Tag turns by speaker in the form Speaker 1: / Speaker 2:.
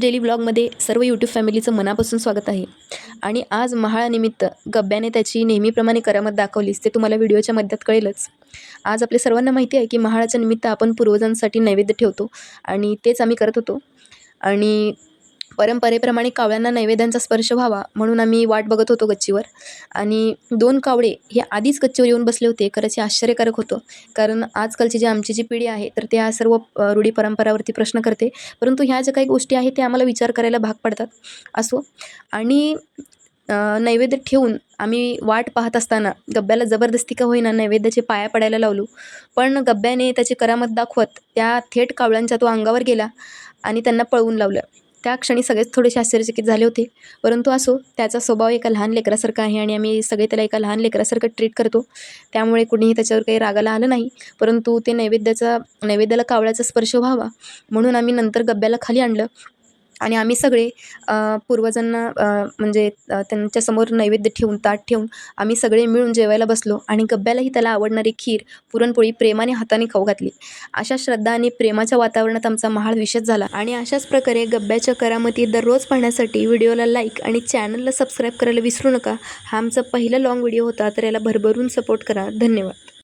Speaker 1: Daily ब्लॉगमध्ये सर्व YouTube फॅमिलीचं मनापासून स्वागत आहे. आणि आज महाळानिमित्त गब्ब्याने त्याची नेहमीप्रमाणे करामत दाखवलीच ते तुम्हाला व्हिडिओच्या मध्यात कळेलच. आज आपल्या सर्वांना माहिती आहे की महाळाच्या निमित्त आपण पूर्वजांसाठी नैवेद्य ठेवतो आणि तेच आम्ही करत होतो. आणि परंपरेप्रमाणे कावळ्यांना नैवेद्यांचा स्पर्श व्हावा म्हणून आम्ही वाट बघत होतो गच्चीवर. आणि दोन कावळे हे आधीच गच्चीवर येऊन बसले होते. खरंच हे आश्चर्यकारक होतं. कारण आजकालची जी आमची जी पिढी आहे तर त्या सर्व रूढी परंपरावरती प्रश्न करते. परंतु ह्या ज्या काही गोष्टी आहेत त्या आम्हाला विचार करायला भाग पडतात. असो. आणि नैवेद्य ठेवून आम्ही वाट पाहत असताना गब्ब्याला जबरदस्ती का होईना नैवेद्याचे पाया पडायला लावलो. पण गब्ब्याने त्याची करामत दाखवत त्या थेट कावळ्यांच्या तो अंगावर गेला आणि त्यांना पळवून लावलं. त्या क्षणी सगळेच थोडेसे आश्चर्यचकित झाले होते. परंतु असो त्याचा स्वभाव एका लहान लेकरासारखा आहे आणि आम्ही सगळे त्याला एका लहान लेकरासारखं ट्रीट करतो. त्यामुळे कुणीही त्याच्यावर काही रागाला आलं नाही. परंतु ते नैवेद्याचा नैवेद्याला कावळ्याचा स्पर्श व्हावा म्हणून आम्ही नंतर गब्ब्याला खाली आणलं. आणि आम्ही सगळे पूर्वजांना म्हणजे त्यांच्यासमोर नैवेद्य ठेवून ताट ठेवून आम्ही सगळे मिळून जेवायला बसलो आणि गब्ब्यालाही त्याला आवडणारी खीर पुरणपोळी प्रेमाने हाताने खाऊ घातली. अशा श्रद्धा आणि प्रेमाच्या वातावरणात आमचा महाळ विशेष झाला आणि अशाच प्रकारे गब्ब्याच्या करामती दररोज पाहण्यासाठी व्हिडिओला लाईक आणि चॅनलला सबस्क्राईब करायला विसरू नका. हा आमचा पहिला लाँग व्हिडिओ होता तर याला भरभरून सपोर्ट करा. धन्यवाद.